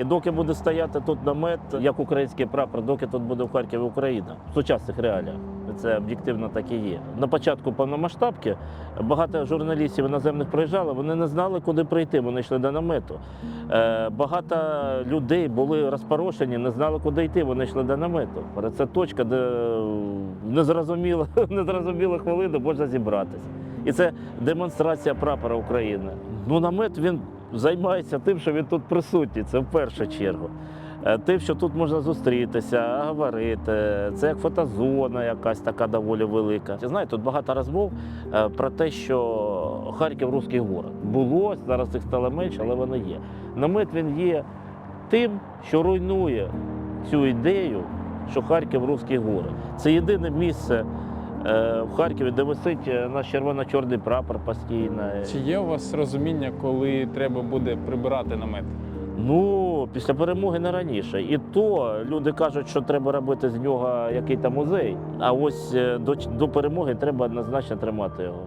І доки буде стояти тут намет, як український прапор, доки тут буде в Харкові Україна в сучасних реаліях. Це об'єктивно так і є. На початку повномасштабки багато журналістів іноземних приїжджали, вони не знали, куди прийти. Вони йшли до намету. Е, Багато людей були розпорошені, не знали, куди йти. Вони йшли до намету. Це точка, де незрозуміло, незрозуміло хвилини можна зібратися. І це демонстрація прапора України. Ну, намет він займається тим, що він тут присутній. Це в першу чергу. Е, Тим, що тут можна зустрітися, говорити. Це як фотозона, якась така доволі велика. Знаєте, тут багато розмов е, про те, що Харків русський город. Було, зараз їх стало менше, але воно є. Намет він є тим, що руйнує цю ідею, що Харків русський город. Це єдине місце в Харкові, де висить е, наш червоно-чорний прапор постійно. Чи є у вас розуміння, коли треба буде прибирати намет? Ну, після перемоги не раніше. І то люди кажуть, що треба робити з нього який-то музей. А ось е, до, до перемоги треба однозначно тримати його.